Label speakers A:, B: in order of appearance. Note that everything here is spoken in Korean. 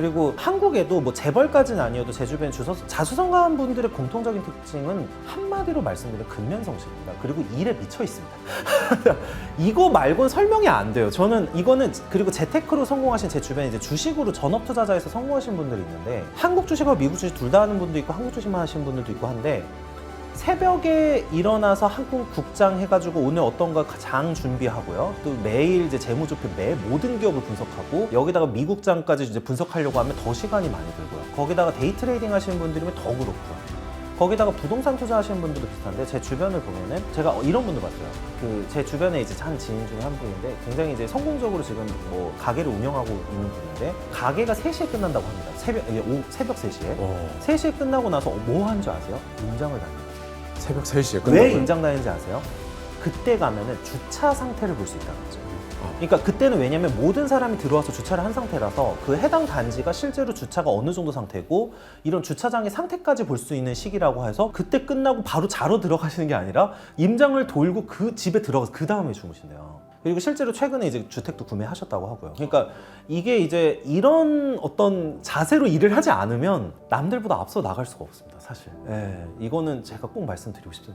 A: 그리고 한국에도 뭐 재벌까지는 아니어도 제 주변 주소 자수성가한 분들의 공통적인 특징은 한마디로 말씀드리면 근면성실입니다. 그리고 일에 미쳐 있습니다. 이거 말고는 설명이 안 돼요. 저는 이거는 그리고 재테크로 성공하신 제 주변에 이제 주식으로 전업 투자자에서 성공하신 분들이 있는데 한국 주식하고 미국 주식 둘 다 하는 분도 있고 한국 주식만 하시는 분들도 있고 한데 새벽에 일어나서 한국 국장 해가지고 오늘 어떤 거장 준비하고요. 또 매일 이제 재무제표 매 모든 기업을 분석하고 여기다가 미국장까지 이제 분석하려고 하면 더 시간이 많이 들고요. 거기다가 데이 트레이딩 하시는 분들이면 더 그렇고요. 거기다가 부동산 투자하시는 분들도 비슷한데 제 주변을 보면은 제가 이런 분도 봤어요. 그 제 주변에 이제 한 지인 중에 한 분인데 굉장히 이제 성공적으로 지금 뭐 가게를 운영하고 있는 분인데 가게가 3시에 끝난다고 합니다. 새벽 예, 오, 새벽 3시에.
B: 어,
A: 3시에 끝나고 나서 뭐 하는 줄 아세요? 임장을 다녀요.
B: 새벽 3시에 끝나고
A: 왜 임장 다니는지 아세요? 그때 가면은 주차 상태를 볼 수 있다는 거죠. 그러니까 그때는 왜냐면 모든 사람이 들어와서 주차를 한 상태라서 그 해당 단지가 실제로 주차가 어느 정도 상태고 이런 주차장의 상태까지 볼 수 있는 시기라고 해서 그때 끝나고 바로 자러 들어가시는 게 아니라 임장을 돌고 그 집에 들어가서 그 다음에 주무신대요. 그리고 실제로 최근에 이제 주택도 구매하셨다고 하고요. 그러니까 이게 이제 이런 어떤 자세로 일을 하지 않으면 남들보다 앞서 나갈 수가 없습니다, 사실. 예, 이거는 제가 꼭 말씀드리고 싶습니다.